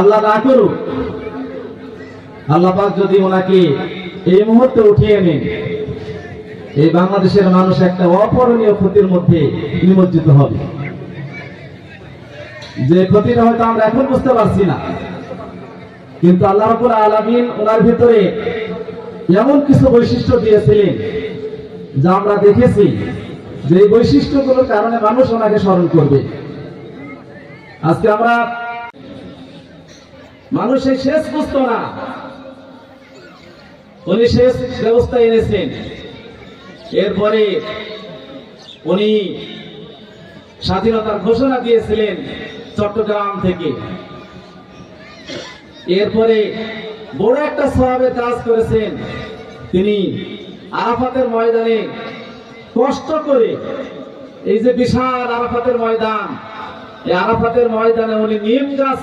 আল্লাহ না করুক। আল্লাহ পাক যদি ওনাকে এই মুহূর্তে উঠিয়ে নেন এই বাংলাদেশের মানুষ একটা অপরণীয় ক্ষতির মধ্যে নিমজ্জিত হবে। যে ক্ষতিটা হয়তো আমরা এখন বুঝতে পারছি না। কিন্তু আল্লাহ রাব্বুল আলামিন ওনার ভিতরে এমন কিছু বৈশিষ্ট্য দিয়েছিলেন যা আমরা দেখেছি যে এই বৈশিষ্ট্যগুলোর কারণে মানুষ ওনাকে স্মরণ করবে। আজকে আমরা মানুষ এই শেষ বুঝতো না উনি শেষ ব্যবস্থা এনেছেন। এরপরে উনি স্বাধীনতার ঘোষণা দিয়েছিলেন চট্টগ্রাম থেকে। এরপরে বড় একটা স্বভাবের কাজ করেছেন তিনি আরাফাতের ময়দানে। কষ্ট করে এই যে বিশাল আরাফাতের ময়দান, এই আরাফাতের ময়দানে উনি নিম গাছ